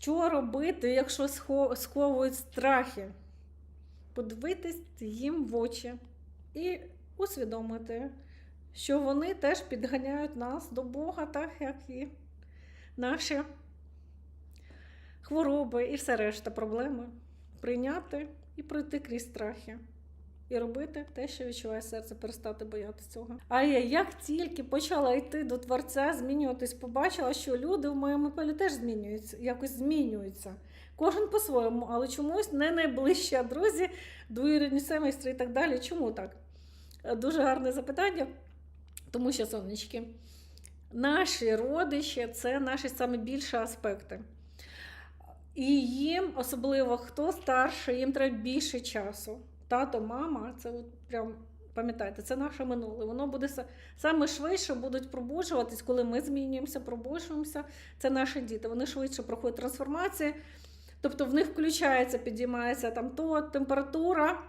Що робити, якщо сховують страхи? Подивитись їм в очі і усвідомити, що вони теж підганяють нас до Бога, так як і наші хвороби і все решта проблеми. Прийняти і пройти крізь страхи. І робити те, що відчуває серце, перестати боятися цього. А я як тільки почала йти до творця, змінюватись, побачила, що люди в моєму полі теж змінюються, якось змінюються. Кожен по-своєму, але чомусь не найближчі а друзі, двоюрідні семейстри і так далі. Чому так? Дуже гарне запитання, тому що сонечки. Наші родичі це наші саме більші аспекти. І їм, особливо хто старший, їм треба більше часу. Тато, мама, це от прям пам'ятайте, це наше минуле. Воно буде саме швидше будуть пробуджуватись, коли ми змінюємося, пробуджуємося. Це наші діти. Вони швидше проходять трансформації. Тобто в них включається, підіймається там то температура.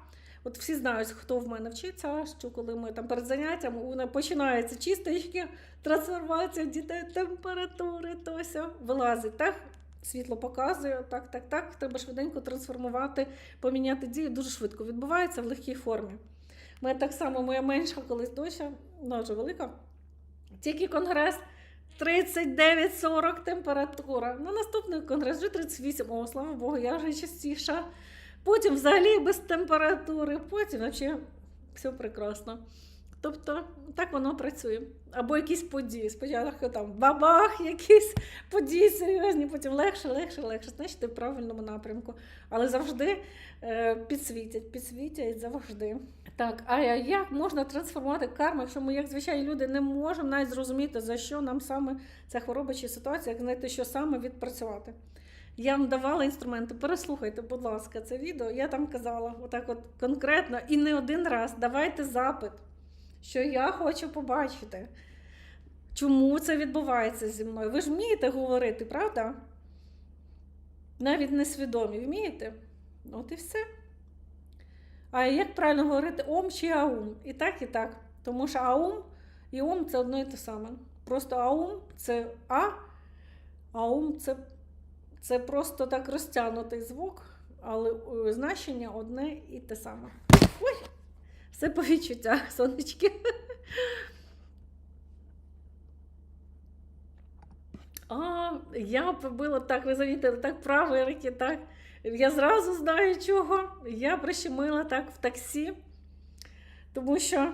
От всі знають, хто в мене вчиться, що коли ми там перед заняттям починаються чисточки, трансформація дітей, температури, то все вилазить. Так? Світло показує, так, так, так. Треба швиденько трансформувати, поміняти дію дуже швидко. Відбувається в легкій формі. Мене так само моя менша колись доча, вона вже велика. Тільки конгрес 39-40 температура. На наступний конгрес вже 38. О, слава Богу, я вже частіша. Потім взагалі без температури, потім взагалі все прекрасно. Тобто так воно працює. Або якісь події. Спочатку там бабах, якісь події серйозні, потім легше, легше, легше. Значить, ти в правильному напрямку. Але завжди е, підсвітять, підсвітять завжди. Так, а як можна трансформувати карму, якщо ми, як звичайні люди, не можемо навіть зрозуміти, за що нам саме ця хвороба чи ситуація, як знайти, що саме відпрацювати. Я вам давала інструменти. Переслухайте, будь ласка, це відео. Я там казала, отак, от конкретно і не один раз. Давайте запит, що я хочу побачити. Чому це відбувається зі мною? Ви ж вмієте говорити, правда? Навіть несвідомі, вмієте? От і все. А як правильно говорити ом чи аум? І так, і так. Тому що аум і ом це одно і те саме. Просто аум це А, аум це, це просто так розтягнутий звук, але е, значення одне і те саме. Все по відчуттях, сонечки. А, я побила так, ви замітили, так правої руки, так. Я зразу знаю чого. Я прищемила так в таксі, тому що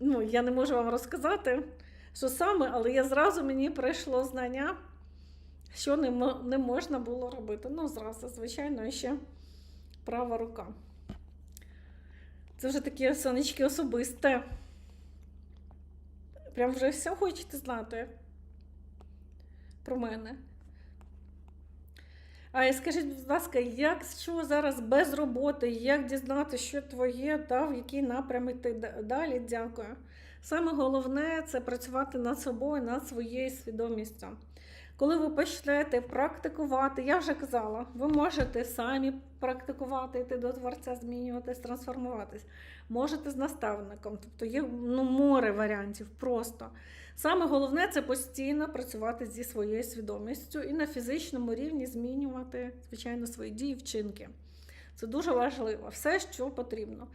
ну, я не можу вам розказати, що саме, але я зразу мені прийшло знання, що не можна було робити. Ну, зразу, звичайно, ще права рука. Це вже таке сонечки особисте. Прям вже все хочете знати про мене. А скажіть, будь ласка, як що зараз без роботи, як дізнатися, що твоє, та в який напрям йти далі? Дякую. Саме головне це працювати над собою, над своєю свідомістю. Коли ви почнете практикувати, я вже казала, ви можете самі практикувати, йти до творця, змінюватись, трансформуватись. Можете з наставником, тобто є ну, море варіантів просто. Саме головне це постійно працювати зі своєю свідомістю і на фізичному рівні змінювати, звичайно, свої дії, вчинки. Це дуже важливо. Все, що потрібно.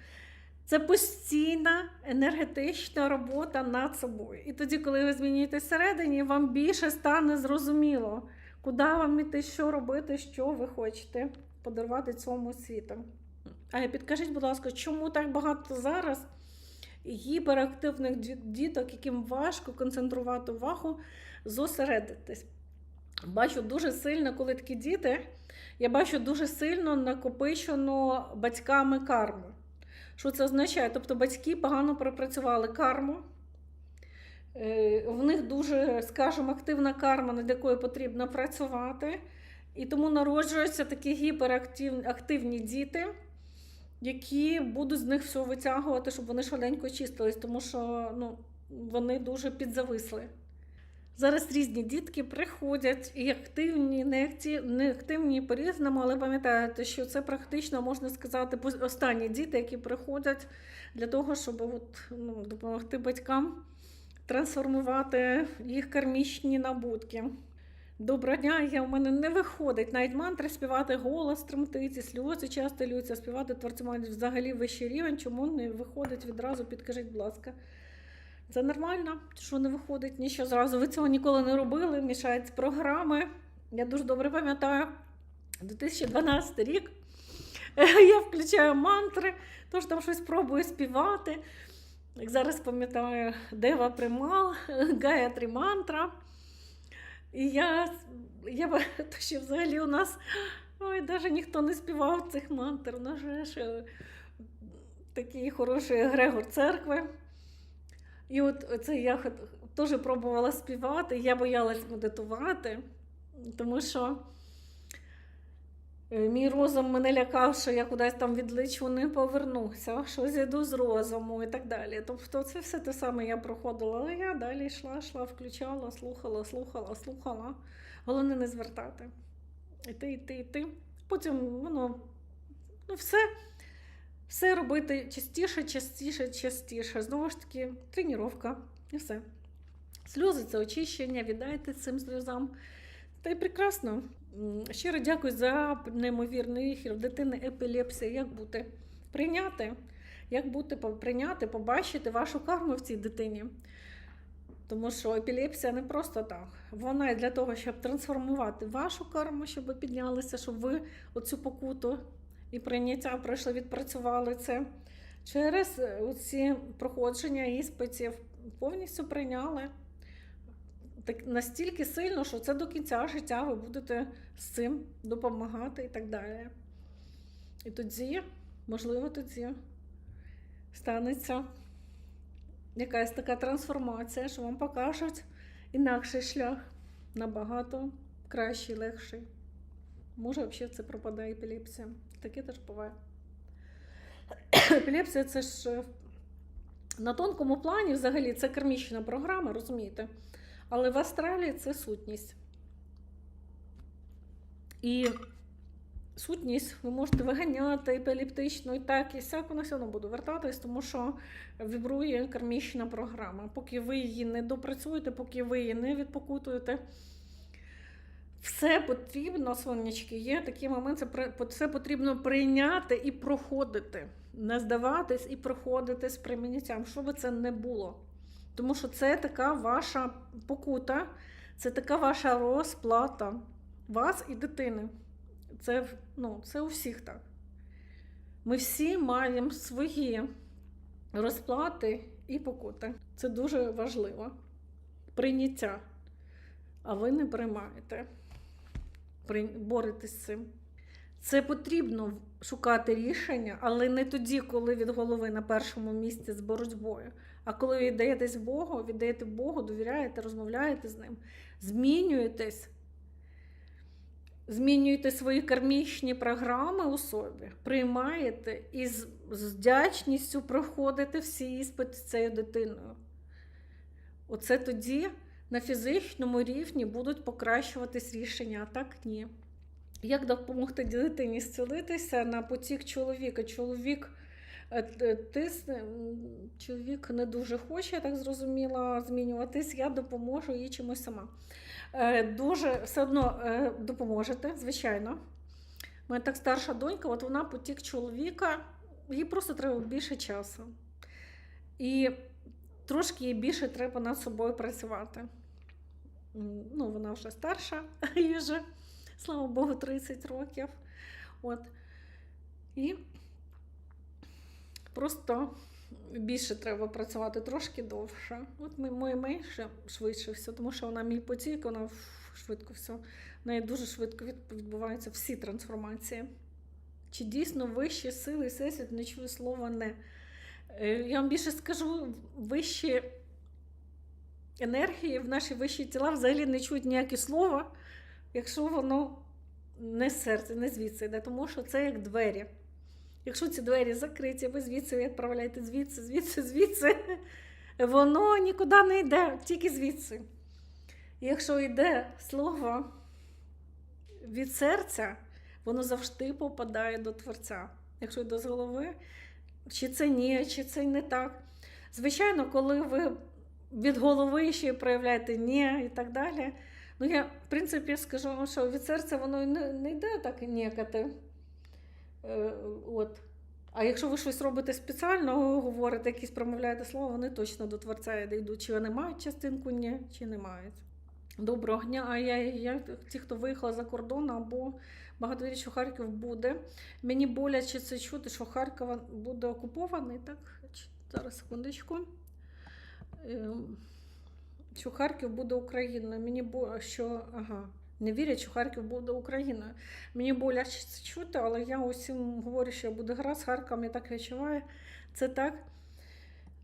Це постійна енергетична робота над собою. І тоді, коли ви змінюєтесь всередині, вам більше стане зрозуміло, куди вам іти, що робити, що ви хочете подарувати цьому світу. А підкажіть, будь ласка, чому так багато зараз гіперактивних діток, яким важко концентрувати увагу, зосередитись? Бачу дуже сильно, коли такі діти, я бачу дуже сильно накопичено батьками карму. Що це означає? Тобто батьки погано пропрацювали карму. Е, В них дуже, скажімо, активна карма, над якою потрібно працювати. І тому народжуються такі гіперактивні діти, які будуть з них все витягувати, щоб вони швиденько чистились, тому що ну, вони дуже підзависли. Зараз різні дітки приходять і активні, неактивні, по-різному, але пам'ятаєте, що це практично можна сказати останні діти, які приходять для того, щоб от, ну, допомогти батькам трансформувати їх кармічні набутки. Доброго дня, я у мене не виходить. Навіть мантри співати, голос тремтить, сльози часто лються, співати творцю мають взагалі вищий рівень. Чому не виходить відразу? Підкажіть, будь ласка. Це нормально, що не виходить нічого зразу. Ви цього ніколи не робили, мішають програми. Я дуже добре пам'ятаю 2012 рік. Я включаю мантри, тож там щось пробую співати. Як зараз пам'ятаю, Дева Примал, Гаятри мантра. І я, я то що взагалі у нас ой, навіть ніхто не співав цих мантр. У нас же ж е, такий хороший Грегор церкви. І от це я теж пробувала співати, я боялась медитувати, тому що е, мій розум мене лякав, що я кудись там відлечу, не повернуся, що зійду з розуму і так далі. Тобто це все те саме я проходила, але я далі йшла, йшла, включала, слухала, слухала, слухала. Головне не звертати. Іти, йти, йти. Потім воно ну, все, все робити частіше, частіше, частіше. Знову ж таки, тренування і все. Сльози це очищення, віддайте цим сльозам. Та й прекрасно. Щиро дякую за неймовірний ефір. Дитини епілепсія. Як бути? Прийняти. Як бути, прийняти, побачити вашу карму в цій дитині. Тому що епілепсія не просто так. Вона для того, щоб трансформувати вашу карму, щоб ви піднялися, щоб ви оцю покуту і прийняття пройшли, відпрацювали це. Через ці проходження іспитів повністю прийняли так настільки сильно, що це до кінця життя ви будете з цим допомагати і так далі. І тоді, можливо, тоді станеться якась така трансформація, що вам покажуть інакший шлях, набагато кращий, легший. Може, взагалі це пропадає епілепсія. Таке теж буває. Епілепсія це ж е, на тонкому плані взагалі це кармічна програма, розумієте? Але в Австралії це сутність. І сутність ви можете виганяти епілептично і так, і сяк, вона все одно буде вертатись, тому що вібрує кармічна програма. Поки ви її не допрацюєте, поки ви її не відпокутуєте, все потрібно, сонечки, є такий момент, це потрібно прийняти і проходити. Не здаватись і проходити з прийняттям, що би це не було. Тому що це така ваша покута, це така ваша розплата вас і дитини. Це, ну, це у всіх так. Ми всі маємо свої розплати і покути. Це дуже важливо. Прийняття. А ви не приймаєте. При... Боретесь з цим. Це потрібно шукати рішення, але не тоді, коли від голови на першому місці з боротьбою. А коли ви віддаєтесь Богу, віддаєте Богу, довіряєте, розмовляєте з ним, змінюєтесь, змінюєте свої кармічні програми у собі, приймаєте і з вдячністю проходите всі іспити з цією дитиною. Оце тоді на фізичному рівні будуть покращуватись рішення, а так ні. Як допомогти дитині зцілитися на потік чоловіка? Чоловік е, тисне, чоловік не дуже хоче, я так зрозуміла, змінюватись. Я допоможу їй чимось сама. Е, Дуже все одно е, допоможете, звичайно. У мене так старша донька, от вона потік чоловіка, їй просто треба більше часу. І трошки більше треба над собою працювати. Ну, вона вже старша, їй вже, слава Богу, 30 років. От. І просто більше треба працювати трошки довше. От ми менше швидше все, тому що вона мій потік, вона швидко все. В неї дуже швидко відбуваються всі трансформації. Чи дійсно вищі сили всесвіт не чує слова не? Е, Я вам більше скажу, вищі енергії в наші вищі тіла взагалі не чують ніякі слова, якщо воно не з серця, не звідси йде, тому що це як двері. Якщо ці двері закриті, ви звідси відправляєте звідси, звідси, звідси, воно нікуди не йде, тільки звідси. Якщо йде слово від серця, воно завжди попадає до Творця. Якщо йде з голови, чи це ні, чи це не так. Звичайно, коли ви від голови ще проявляєте ні і так далі, Ну, я, в принципі, скажу, що від серця воно не, не йде так нікати. Е, от. А якщо ви щось робите спеціально, говорите, якісь промовляєте слова, вони точно до творця йдуть. Чи вони мають частинку, ні, чи не мають. Доброго дня. А я, я ті, хто виїхала за кордон або багато вірять, що Харків буде. Мені боляче це чути, що Харків буде окупований. Так, зараз секундочку. Ем, Що Харків буде Україною. Мені бо що ага. Не вірять, що Харків буде Україною. Мені боляче це чути, але я усім говорю, що я буду грати з Харковом, я так відчуваю. Це так.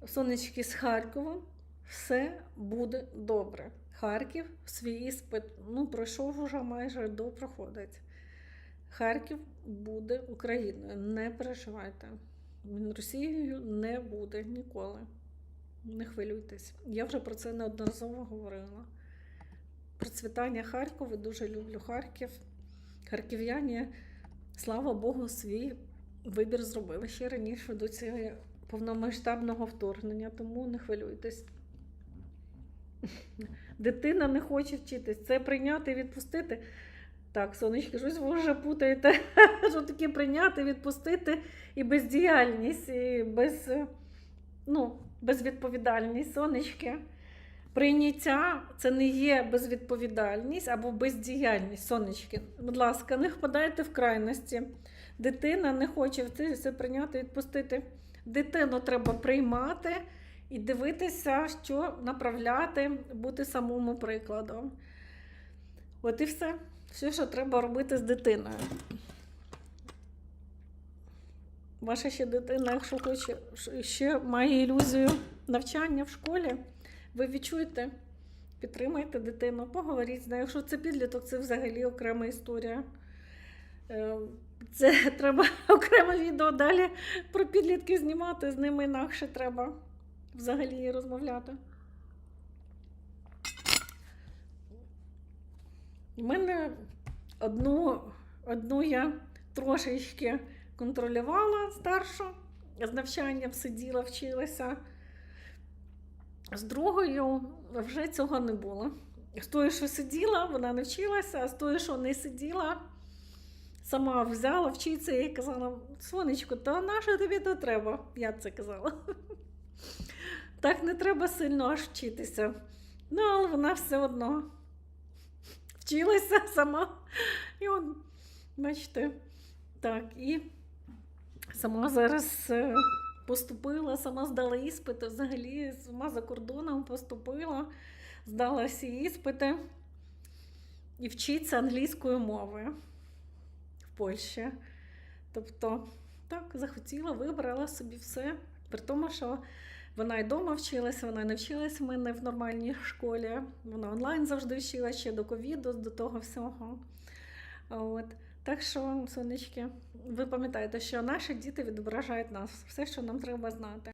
Сонечки з Харковом, все буде добре. Харків свій іспит ну, пройшов уже майже до проходить. Харків буде Україною. Не переживайте. Він Росією не буде ніколи. Не хвилюйтесь. Я вже про це неодноразово говорила. Процвітання Харкова, дуже люблю Харків. Харків'яні, слава Богу, свій вибір зробили ще раніше до цього повномасштабного вторгнення, тому не хвилюйтесь. Дитина не хоче вчитись. Це прийняти і відпустити. Так, сонечки, щось ви вже путаєте. Що таке прийняти, відпустити і бездіяльність, і без, е, ну, безвідповідальність, сонечки. Прийняття це не є безвідповідальність або бездіяльність, сонечки. Будь ласка, не впадайте в крайності. Дитина не хоче все прийняти, відпустити. Дитину треба приймати і дивитися, що направляти, бути самому прикладом. От і все. Все, що треба робити з дитиною. Ваша ще дитина, якщо хоче, ще має ілюзію навчання в школі, ви відчуєте, підтримайте дитину, поговоріть з нею. Якщо це підліток, це взагалі окрема історія. Е, Це треба окреме відео далі про підлітків знімати, з ними інакше треба взагалі розмовляти. У мене одну, одну я трошечки контролювала старшу, з навчанням сиділа, вчилася. З другою вже цього не було. З тою, що сиділа, вона не вчилася, а з тою, що не сиділа, сама взяла вчитися і казала: Сонечко, та на що тобі то треба? Я це казала. Так не треба сильно аж вчитися. Ну, але вона все одно вчилася сама. І он, бачите, так, і сама зараз е, поступила, сама здала іспити, взагалі сама за кордоном поступила, здала всі іспити і вчиться англійською мовою в Польщі. Тобто, так, захотіла, вибрала собі все. При тому, що вона і вдома вчилася, вона не вчилася в мене в нормальній школі. Вона онлайн завжди вчилася ще до ковіду, до того всього. От. Так що, сонечки, ви пам'ятаєте, що наші діти відображають нас, все, що нам треба знати.